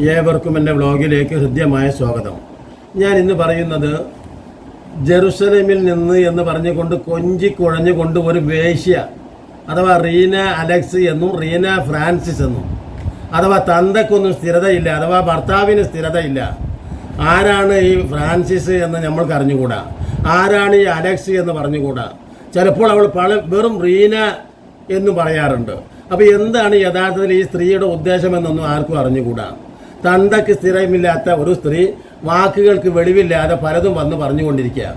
ഏവർക്കും എന്റെ വ്ളോഗിലേക്ക് ഹൃദ്യമായ സ്വാഗതം. ഞാൻ ഇന്ന് പറയുന്നത് ജെറുസലേമിൽ നിന്ന് എന്ന് പറഞ്ഞുകൊണ്ട് കൊഞ്ചി കുഴഞ്ഞുകൊണ്ട് ഒരു വേശ്യ അഥവാ റീന അലക്സ് എന്നും റീന ഫ്രാൻസിസ് എന്നും അഥവാ തന്തക്കൊന്നും സ്ഥിരതയില്ല അഥവാ ഭർത്താവിന് സ്ഥിരതയില്ല. ആരാണ് ഈ ഫ്രാൻസിസ് എന്ന് നമ്മൾക്ക് അറിഞ്ഞുകൂടാ? ആരാണ് ഈ അലക്സ് എന്ന് പറഞ്ഞുകൂടാ? ചിലപ്പോൾ അവൾ പല വെറും റീന എന്ന് പറയാറുണ്ട്. അപ്പോൾ എന്താണ് യഥാർത്ഥത്തിൽ ഈ സ്ത്രീയുടെ ഉദ്ദേശമെന്നൊന്നും ആർക്കും അറിഞ്ഞുകൂടാ? തന്തക്ക് സ്ഥിരമില്ലാത്ത ഒരു സ്ത്രീ വാക്കുകൾക്ക് വെളിവില്ലാതെ പലതും വന്ന് പറഞ്ഞുകൊണ്ടിരിക്കുക.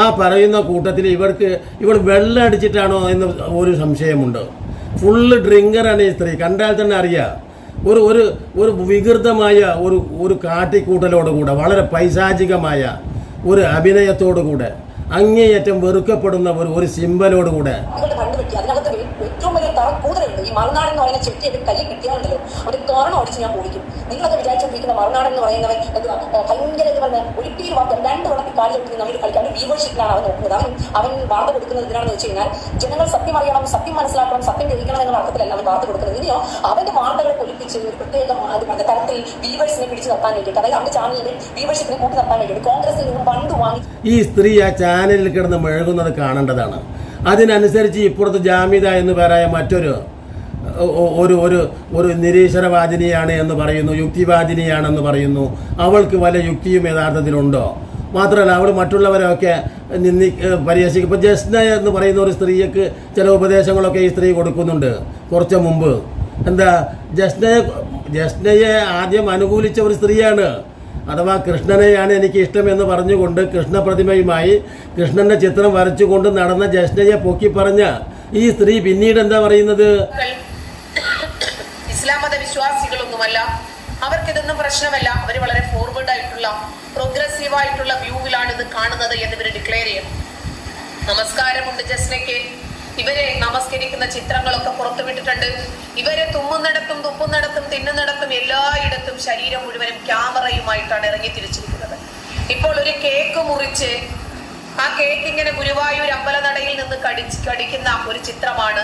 ആ പറയുന്ന കൂട്ടത്തിൽ ഇവർക്ക് ഇവൾ വെള്ളം അടിച്ചിട്ടാണോ എന്ന് ഒരു സംശയമുണ്ട്. ഫുള്ള് ഡ്രിങ്കറാണ് ഈ സ്ത്രീ. കണ്ടാൽ തന്നെ അറിയാം. ഒരു ഒരു ഒരു വികൃതമായ ഒരു ഒരു കാട്ടിക്കൂട്ടലോടുകൂടെ വളരെ പൈശാചികമായ ഒരു അഭിനയത്തോടുകൂടെ അങ്ങേയറ്റം വെറുക്കപ്പെടുന്ന ഒരു ഒരു സിമ്പലോടുകൂടെ തറ കൂടുതലുണ്ട് ഈ മറുനാടൻ എന്ന് പറയുന്ന ചെട്ടിയൊക്കെ കയ്യിൽ കിട്ടിയാലുണ്ടല്ലോ. ഒരു കാരണം അടിച്ച് ഞാൻ പോയിക്കും നിങ്ങളൊക്കെ വിചാരിച്ചുകൊണ്ടിരിക്കുന്ന മറുനാടൻ എന്ന് പറയുന്നവൻ എന്തുവാ? ഭയങ്കര എന്ന് പറഞ്ഞ ഒരിക്കലും വാക്ക് രണ്ട് വളർത്തി കാലി തൊട്ട് നമ്മൾ കളിക്കാൻ അവൻ വ്യൂവർഷിപ്പിലാണ് അവൻ നോക്കുന്നത്. അവൻ അവൻ വാർത്ത കൊടുക്കുന്നത് എന്തിനാണെന്ന് വെച്ച് കഴിഞ്ഞാൽ ജനങ്ങൾ സത്യം അറിയണം സത്യം മനസ്സിലാക്കണം സത്യം ഗ്രഹിക്കണം എന്നുള്ള അർത്ഥത്തിലല്ല അവൻ വാർത്ത കൊടുക്കുന്നത്. ഇനിയോ അവന്റെ വാർത്തകളെ പൊലിപ്പിച്ച് ഒരു പ്രത്യേക തരത്തിൽ വീവേഴ്സിനെ പിടിച്ചു നിർത്താൻ വേണ്ടിയിട്ട് അതായത് അവന്റെ ചാനലിൽ വീവേഴ്സിനെ കൂട്ടി നിർത്താൻ വേണ്ടിയിട്ട് കോൺഗ്രസിൽ നിന്നും പണ്ട് വാങ്ങി ഈ സ്ത്രീ ആ ചാനലിൽ കിടന്ന് മെഴുകുന്നത് കാണേണ്ടതാണ്. അതിനനുസരിച്ച് ഇപ്പുറത്ത് ജാമ്യത എന്ന് പേരായ മറ്റൊരു ഒരു ഒരു ഒരു നിരീശ്വരവാദിനിയാണ് എന്ന് പറയുന്നു യുക്തിവാദിനിയാണെന്ന് പറയുന്നു. അവൾക്ക് വല്ല യുക്തിയും യഥാർത്ഥത്തിലുണ്ടോ? മാത്രമല്ല അവൾ മറ്റുള്ളവരെയൊക്കെ നിന്ദി പരിഹസിക്കും ഇപ്പം ജസ്ന എന്ന് പറയുന്ന ഒരു സ്ത്രീക്ക് ചില ഉപദേശങ്ങളൊക്കെ ഈ സ്ത്രീ കൊടുക്കുന്നുണ്ട് കുറച്ച് മുമ്പ്. എന്താ ജസ്നയെ ജസ്നയെ ആദ്യം അനുകൂലിച്ച ഒരു സ്ത്രീയാണ്. അഥവാ കൃഷ്ണനെയാണ് എനിക്ക് ഇഷ്ടമെന്ന് പറഞ്ഞുകൊണ്ട് കൃഷ്ണപ്രതിമയുമായി കൃഷ്ണന്റെ ചിത്രം വരച്ചുകൊണ്ട് നടന്ന ജസ്നയെ പൊക്കി പറഞ്ഞ ഈ സ്ത്രീ പിന്നീട് എന്താ പറയുന്നത്? ഇസ്ലാം മത വിശ്വാസികളൊന്നുമല്ല അവർക്കിതൊന്നും പ്രശ്നമല്ല. അവർ വളരെ ഫോർവേഡ് ആയിട്ടുള്ള പ്രോഗ്രസീവ് ആയിട്ടുള്ള വ്യൂവിലാണ് ഇത് കാണുന്നത് എന്ന് ഇവർ ഡിക്ലെയർ ചെയ്യണം. നമസ്കാരമുണ്ട് ജസ്നയ്ക്ക് ഇവരെ നമസ്കരിക്കുന്ന ചിത്രങ്ങളൊക്കെ പുറത്തുവിട്ടിട്ടുണ്ട്. ഇവരെ തുമ്മുന്നിടത്തും തുപ്പുന്നിടത്തും തിന്നുന്നിടത്തും എല്ലായിടത്തും ശരീരം മുഴുവനും ക്യാമറയുമായിട്ടാണ് ഇറങ്ങി തിരിച്ചിരിക്കുന്നത്. ഇപ്പോൾ ഒരു കേക്ക് മുറിച്ച് ആ കേക്ക് ഇങ്ങനെ ഗുരുവായൂർ അമ്പലനടയിൽ നിന്ന് കടിച്ച് കടിക്കുന്ന ഒരു ചിത്രമാണ്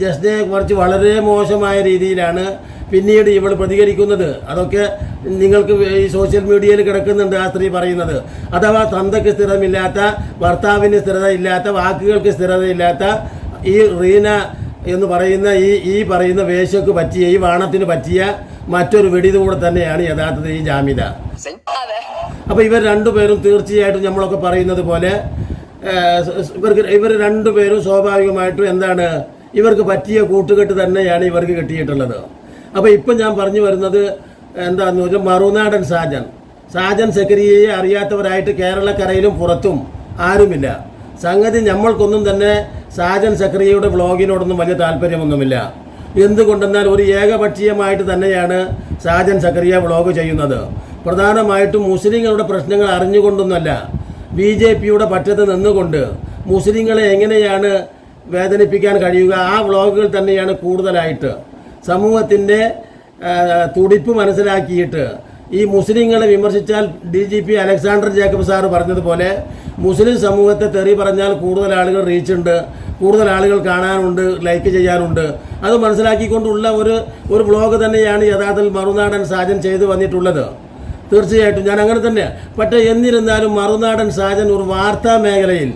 ജസ്നയെ കുറിച്ച് വളരെ മോശമായ രീതിയിലാണ് പിന്നീട് ഇവൾ പ്രതികരിക്കുന്നത്. അതൊക്കെ നിങ്ങൾക്ക് ഈ സോഷ്യൽ മീഡിയയിൽ കിടക്കുന്നുണ്ട് ആ സ്ത്രീ പറയുന്നത്. അഥവാ തന്തയ്ക്ക് സ്ഥിരമില്ലാത്ത ഭർത്താവിന് സ്ഥിരതയില്ലാത്ത വാക്കുകൾക്ക് സ്ഥിരതയില്ലാത്ത ഈ റീന എന്ന് പറയുന്ന ഈ ഈ പറയുന്ന വേശ്യക്ക് പറ്റിയ ഈ വാണത്തിന് പറ്റിയ മറ്റൊരു വെടിതുകൂടെ തന്നെയാണ് യഥാർത്ഥത്തിൽ ഈ ജാമ്യത. അപ്പൊ അപ്പോൾ ഇവർ രണ്ടുപേരും തീർച്ചയായിട്ടും നമ്മളൊക്കെ പറയുന്നത് പോലെ ഇവർക്ക് ഇവർ രണ്ടുപേരും സ്വാഭാവികമായിട്ടും എന്താണ് ഇവർക്ക് പറ്റിയ കൂട്ടുകെട്ട് തന്നെയാണ് ഇവർക്ക് കിട്ടിയിട്ടുള്ളത്. അപ്പോൾ ഇപ്പം ഞാൻ പറഞ്ഞു വരുന്നത് എന്താന്ന് വെച്ചാൽ മറുനാടൻ സാജൻ. സാജൻ സെക്രിയെ അറിയാത്തവരായിട്ട് കേരളക്കരയിലും പുറത്തും ആരുമില്ല. സംഗതി നമ്മൾക്കൊന്നും തന്നെ സാജൻ സെക്രിയയുടെ വ്ളോഗിനോടൊന്നും വലിയ താല്പര്യമൊന്നുമില്ല. എന്തുകൊണ്ടെന്നാൽ ഒരു ഏകപക്ഷീയമായിട്ട് തന്നെയാണ് സാജൻ സക്രിയ വ്ളോഗ് ചെയ്യുന്നത്. പ്രധാനമായിട്ടും മുസ്ലിങ്ങളുടെ പ്രശ്നങ്ങൾ അറിഞ്ഞുകൊണ്ടൊന്നല്ല ബി ജെ പിയുടെ പറ്റത്ത് നിന്നുകൊണ്ട് മുസ്ലിങ്ങളെ എങ്ങനെയാണ് വേദനിപ്പിക്കാൻ കഴിയുക. ആ വ്ളോഗുകൾ തന്നെയാണ് കൂടുതലായിട്ട്. സമൂഹത്തിന്റെ തുടിപ്പ് മനസ്സിലാക്കിയിട്ട്. ഈ മുസ്ലിങ്ങളെ വിമർശിച്ചാൽ D G P Alexander Jacob sir പറഞ്ഞതുപോലെ മുസ്ലിം സമൂഹത്തെ തെറി പറഞ്ഞാൽ കൂടുതൽ ആളുകൾ റീച്ച് ഉണ്ട് കൂടുതൽ ആളുകൾ കാണാനുണ്ട് ലൈക്ക് ചെയ്യാനുണ്ട്. അത് മനസ്സിലാക്കിക്കൊണ്ടുള്ള ഒരു ഒരു വ്ളോഗ് തന്നെയാണ് യഥാർത്ഥത്തിൽ മറുനാടൻ സാജൻ ചെയ്തു വന്നിട്ടുള്ളത്. തീർച്ചയായിട്ടും ഞാൻ അങ്ങനെ തന്നെ പക്ഷേ എന്നിരുന്നാലും മറുനാടൻ സാജൻ ഒരു വാർത്താ മേഖലയിൽ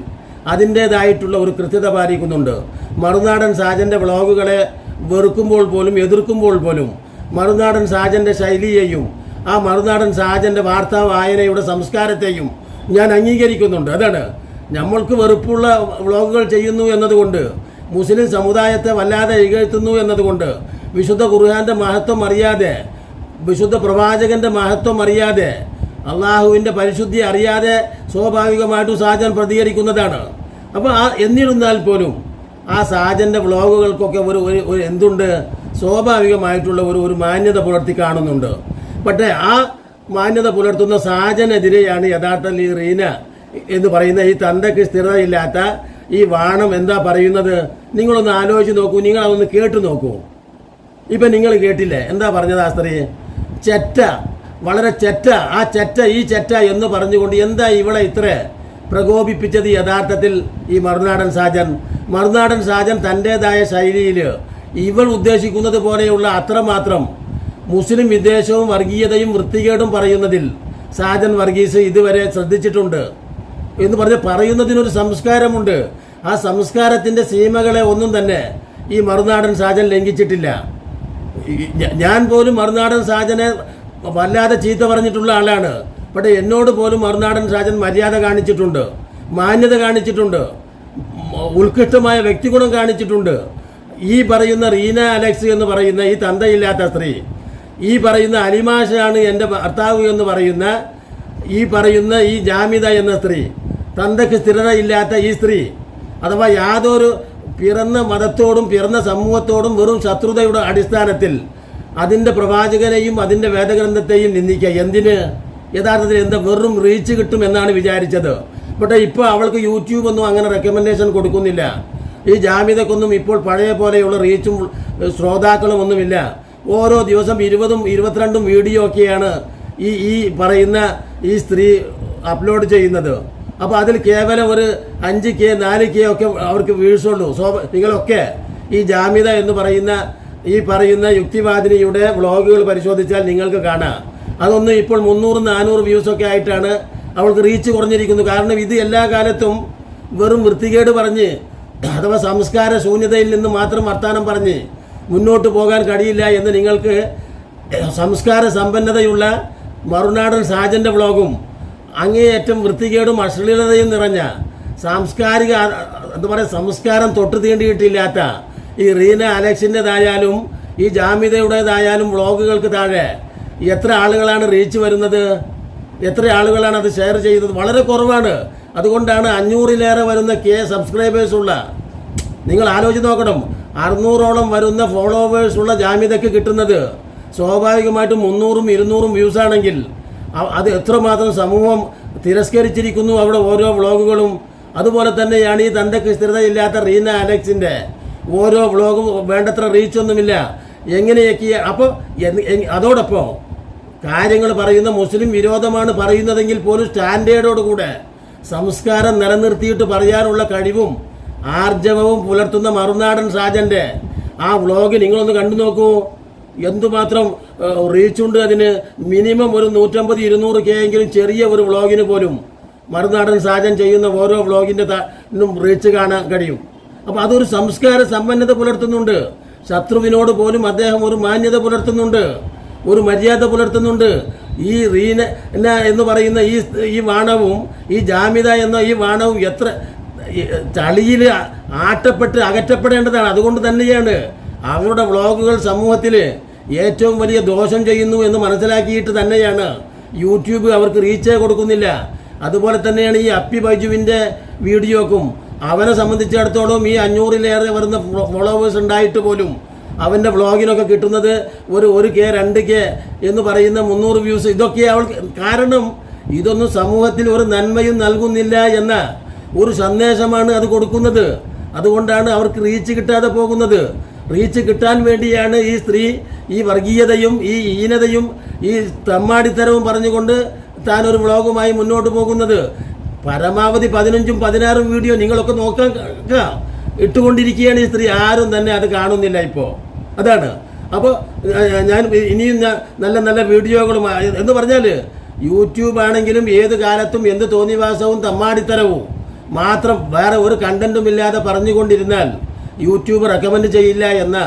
അതിന്റേതായിട്ടുള്ള ഒരു കൃത്യത പാലിക്കുന്നുണ്ട്. മറുനാടൻ സാജന്റെ വ്ളോഗുകളെ വെറുക്കുമ്പോൾ പോലും എതിർക്കുമ്പോൾ പോലും മറുനാടൻ സാജന്റെ ശൈലിയെയും ആ മറുനാടൻ സാജന്റെ വാർത്താ വായനയുടെ സംസ്കാരത്തെയും ഞാൻ അംഗീകരിക്കുന്നുണ്ട്. അതാണ്. നമ്മൾക്ക് വെറുപ്പുള്ള വ്ളോഗുകൾ ചെയ്യുന്നു എന്നതുകൊണ്ട് മുസ്ലിം സമുദായത്തെ വല്ലാതെ ഇകഴ്ത്തുന്നു എന്നതുകൊണ്ട് വിശുദ്ധ ഖുർഹാന്റെ മഹത്വം അറിയാതെ വിശുദ്ധ പ്രവാചകന്റെ മഹത്വം അറിയാതെ അള്ളാഹുവിന്റെ പരിശുദ്ധി അറിയാതെ സ്വാഭാവികമായിട്ടും സാജൻ പ്രതികരിക്കുന്നതാണ്. അപ്പോൾ ആ എന്നിരുന്നാൽ പോലും ആ സാജന്റെ വ്ളോഗുകൾക്കൊക്കെ ഒരു ഒരു എന്തുണ്ട്? സ്വാഭാവികമായിട്ടുള്ള ഒരു ഒരു മാന്യത പുലർത്തി കാണുന്നുണ്ട്. പക്ഷേ ആ മാന്യത പുലർത്തുന്ന സാജനെതിരെയാണ് യഥാർത്ഥ ഈ റീന എന്ന് പറയുന്ന ഈ തന്തയ്ക്ക് സ്ഥിരതയില്ലാത്ത ഈ വാണം എന്താ പറയുന്നത്? നിങ്ങളൊന്ന് ആലോചിച്ച് നോക്കൂ നിങ്ങൾ അതൊന്ന് കേട്ടു നോക്കൂ. ഇപ്പൊ നിങ്ങൾ കേട്ടില്ലേ? എന്താ പറഞ്ഞത് ആ സ്ത്രീ ചെറ്റ വളരെ ചെറ്റ ആ ചെറ്റ ഈ ചെറ്റ എന്ന് പറഞ്ഞുകൊണ്ട് എന്താ ഇവളെ ഇത്ര? പ്രകോപിപ്പിച്ചത് യഥാർത്ഥത്തിൽ ഈ മറുനാടൻ സാജൻ. മറുനാടൻ സാജൻ തന്റെതായ ശൈലിയിൽ ഇവൾ ഉദ്ദേശിക്കുന്നത് പോലെയുള്ള അത്രമാത്രം മുസ്ലിം വിദ്വേഷവും വർഗീയതയും വൃത്തികേടും പറയുന്നതിൽ സാജൻ വർഗീസ് ഇതുവരെ ശ്രദ്ധിച്ചിട്ടുണ്ട് എന്ന് പറഞ്ഞ് പറയുന്നതിനൊരു സംസ്കാരമുണ്ട്. ആ സംസ്കാരത്തിന്റെ സീമകളെ ഒന്നും തന്നെ ഈ മറുനാടൻ സാജൻ ലംഘിച്ചിട്ടില്ല. ഞാൻ പോലും മറുനാടൻ സാജനെ വല്ലാതെ ചീത്ത പറഞ്ഞിട്ടുള്ള ആളാണ്. പക്ഷേ എന്നോട് പോലും മറുനാടൻ രാജൻ മര്യാദ കാണിച്ചിട്ടുണ്ട് മാന്യത കാണിച്ചിട്ടുണ്ട് ഉത്കൃഷ്ടമായ വ്യക്തിഗുണം കാണിച്ചിട്ടുണ്ട്. ഈ പറയുന്ന റീന അലക്സ് എന്ന് പറയുന്ന ഈ തന്തയില്ലാത്ത സ്ത്രീ ഈ പറയുന്ന അലിമാഷാണ് എന്റെ ഭർത്താവ് എന്ന് പറയുന്ന ഈ പറയുന്ന ഈ ജാമിത എന്ന സ്ത്രീ. തന്തയ്ക്ക് സ്ഥിരതയില്ലാത്ത ഈ സ്ത്രീ. അഥവാ യാതൊരു പിറന്ന മതത്തോടും പിറന്ന സമൂഹത്തോടും വെറും ശത്രുതയുടെ അടിസ്ഥാനത്തിൽ അതിന്റെ പ്രവാചകനെയും അതിന്റെ വേദഗ്രന്ഥത്തെയും നിന്ദിക്കുക. എന്തിന്? യഥാർത്ഥത്തിൽ എന്താ വെറും റീച്ച് കിട്ടും എന്നാണ് വിചാരിച്ചത്. പക്ഷേ ഇപ്പോൾ അവൾക്ക് യൂട്യൂബ് ഒന്നും അങ്ങനെ റെക്കമെൻഡേഷൻ കൊടുക്കുന്നില്ല. ഈ ജാമ്യതക്കൊന്നും ഇപ്പോൾ പഴയ പോലെയുള്ള റീച്ചും ശ്രോതാക്കളും ഒന്നുമില്ല. ഓരോ ദിവസം ഇരുപതും ഇരുപത്തിരണ്ടും വീഡിയോ ഒക്കെയാണ് ഈ ഈ പറയുന്ന ഈ സ്ത്രീ അപ്ലോഡ് ചെയ്യുന്നത്. അപ്പോൾ അതിൽ കേവലം ഒരു അഞ്ച് കെ നാല് കെ ഒക്കെ അവർക്ക് വീഴ്സുള്ളൂ സോ നിങ്ങളൊക്കെ ഈ ജാമ്യത എന്ന് പറയുന്ന ഈ പറയുന്ന യുക്തിവാദിനിയുടെ വ്ളോഗുകൾ പരിശോധിച്ചാൽ നിങ്ങൾക്ക് കാണാം. അതൊന്നും ഇപ്പോൾ മുന്നൂറ് നാനൂറ് വ്യൂസ് ഒക്കെ ആയിട്ടാണ് അവൾക്ക് റീച്ച് കുറഞ്ഞിരിക്കുന്നു. കാരണം ഇത് എല്ലാ കാലത്തും വെറും വൃത്തികേട് പറഞ്ഞ് അഥവാ സംസ്കാര ശൂന്യതയിൽ നിന്ന് മാത്രം വർത്താനം പറഞ്ഞ് മുന്നോട്ട് പോകാൻ കഴിയില്ല എന്ന് നിങ്ങൾക്ക് സംസ്കാര സമ്പന്നതയുള്ള മറുനാടൻ സാജന്റെ വ്ളോഗും അങ്ങേയറ്റം വൃത്തികേടും അശ്ലീലതയും നിറഞ്ഞ സാംസ്കാരിക എന്താ പറയുക സംസ്കാരം തൊട്ട് തീണ്ടിയിട്ടില്ലാത്ത ഈ റീന അലക്സിന്റെതായാലും ഈ ജാമ്യതയുടേതായാലും വ്ളോഗുകൾക്ക് താഴെ എത്ര ആളുകളാണ് റീച്ച് വരുന്നത്? എത്ര ആളുകളാണ് അത് ഷെയർ ചെയ്തത് വളരെ കുറവാണ്. അതുകൊണ്ടാണ് അഞ്ഞൂറിലേറെ വരുന്ന കെ സബ്സ്ക്രൈബേഴ്സ് ഉള്ള നിങ്ങൾ ആലോചിച്ച് നോക്കണം. അറുന്നൂറോളം വരുന്ന ഫോളോവേഴ്സ് ഉള്ള ജാമ്യതയ്ക്ക് കിട്ടുന്നത് സ്വാഭാവികമായിട്ടും മുന്നൂറും ഇരുന്നൂറും വ്യൂസ് ആണെങ്കിൽ അത് എത്രമാത്രം സമൂഹം തിരസ്കരിച്ചിരിക്കുന്നു അവിടെ ഓരോ വ്ളോഗുകളും അതുപോലെ തന്നെയാണ് ഈ തന്റെ സ്ഥിരതയില്ലാത്ത റീന അലക്സിന്റെ ഓരോ വ്ളോഗും വേണ്ടത്ര റീച്ചൊന്നുമില്ല എങ്ങനെയൊക്കെ അപ്പോൾ അതോടൊപ്പം കാര്യങ്ങൾ പറയുന്ന മുസ്ലിം വിരോധമാണ് പറയുന്നതെങ്കിൽ പോലും സ്റ്റാൻഡേർഡോട് കൂടെ സംസ്കാരം നിലനിർത്തിയിട്ട് പറയാനുള്ള കഴിവും ആർജവവും പുലർത്തുന്ന മറുനാടൻ സാജന്റെ ആ വ്ളോഗ് നിങ്ങളൊന്ന് കണ്ടു നോക്കൂ. എന്തുമാത്രം റീച്ചുണ്ട് അതിന്. മിനിമം ഒരു നൂറ്റമ്പത് ഇരുന്നൂറ് കെ എങ്കിലും ചെറിയ ഒരു വ്ളോഗിന് പോലും മറുനാടൻ സാജൻ ചെയ്യുന്ന ഓരോ വ്ളോഗിന്റെ റീച്ച് കാണാൻ കഴിയും. അപ്പോൾ അതൊരു സംസ്കാര സമ്പന്നത പുലർത്തുന്നുണ്ട്. ശത്രുവിനോട് പോലും അദ്ദേഹം ഒരു മാന്യത പുലർത്തുന്നുണ്ട്. ഒരു മര്യാദ പുലർത്തുന്നുണ്ട്. ഈ റീന എന്ന് പറയുന്ന ഈ ഈ വാണവും ഈ ജാമ്യത എന്ന ഈ വാണവും എത്ര ചളിയിൽ ആട്ടപ്പെട്ട് അകറ്റപ്പെടേണ്ടതാണ്. അതുകൊണ്ട് തന്നെയാണ് അവരുടെ വ്ളോഗുകൾ സമൂഹത്തിൽ ഏറ്റവും വലിയ ദോഷം ചെയ്യുന്നു എന്ന് മനസ്സിലാക്കിയിട്ട് തന്നെയാണ് യൂട്യൂബ് അവർക്ക് റീച്ച് കൊടുക്കുന്നില്ല. അതുപോലെ തന്നെയാണ് ഈ അപ്പി ബൈജുവിന്റെ വീഡിയോക്കും. അവനെ സംബന്ധിച്ചിടത്തോളം ഈ അഞ്ഞൂറിലേറെ വരുന്ന ഫോളോവേഴ്സ് ഉണ്ടായിട്ട് പോലും അവന്റെ വ്ളോഗിനൊക്കെ കിട്ടുന്നത് ഒരു ഒരു കെ രണ്ട് കെ എന്ന് പറയുന്ന മുന്നൂറ് വ്യൂസ്. ഇതൊക്കെ അവൾക്ക് കാരണം ഇതൊന്നും സമൂഹത്തിൽ ഒരു നന്മയും നൽകുന്നില്ല എന്ന ഒരു സന്ദേശമാണ് അത് കൊടുക്കുന്നത്. അതുകൊണ്ടാണ് അവർക്ക് റീച്ച് കിട്ടാതെ പോകുന്നത്. റീച്ച് കിട്ടാൻ വേണ്ടിയാണ് ഈ സ്ത്രീ ഈ വർഗീയതയും ഈ ഈനതയും ഈ തമ്മാടിത്തരവും പറഞ്ഞുകൊണ്ട് താൻ ഒരു വ്ളോഗുമായി മുന്നോട്ട് പോകുന്നത്. പരമാവധി പതിനഞ്ചും പതിനാറും വീഡിയോ നിങ്ങളൊക്കെ നോക്കാൻ ഇട്ടുകൊണ്ടിരിക്കുകയാണ് ഈ സ്ത്രീ. ആരും തന്നെ അത് കാണുന്നില്ല ഇപ്പോൾ അതാണ്. അപ്പോൾ ഞാൻ ഇനിയും നല്ല നല്ല വീഡിയോകളും എന്ന് പറഞ്ഞാൽ യൂട്യൂബ് ആണെങ്കിലും ഏത് കാലത്തും എന്ത് തോന്നിവാസവും തമ്മാടിത്തരവും. മാത്രം വേറെ ഒരു കണ്ടന്റും ഇല്ലാതെ പറഞ്ഞുകൊണ്ടിരുന്നാൽ യൂട്യൂബ് റെക്കമെൻഡ് ചെയ്യില്ല എന്ന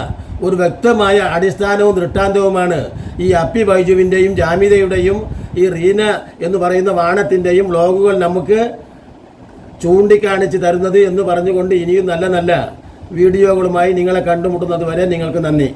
ഒരു വ്യക്തമായ അടിസ്ഥാനവും ദൃഷ്ടാന്തവുമാണ് ഈ അപ്പി ബൈജുവിന്റെയും ജാമിതയുടെയും ഈ റീന എന്ന് പറയുന്ന വാണത്തിന്റെയും വ്ളോഗുകൾ നമുക്ക് ചൂണ്ടിക്കാണിച്ച് തരുന്നത് എന്ന് പറഞ്ഞുകൊണ്ട് ഇനിയും നല്ല നല്ല വീഡിയോകളുമായി നിങ്ങളെ കണ്ടുമുട്ടുന്നത് വരെ നിങ്ങൾക്ക് നന്ദി.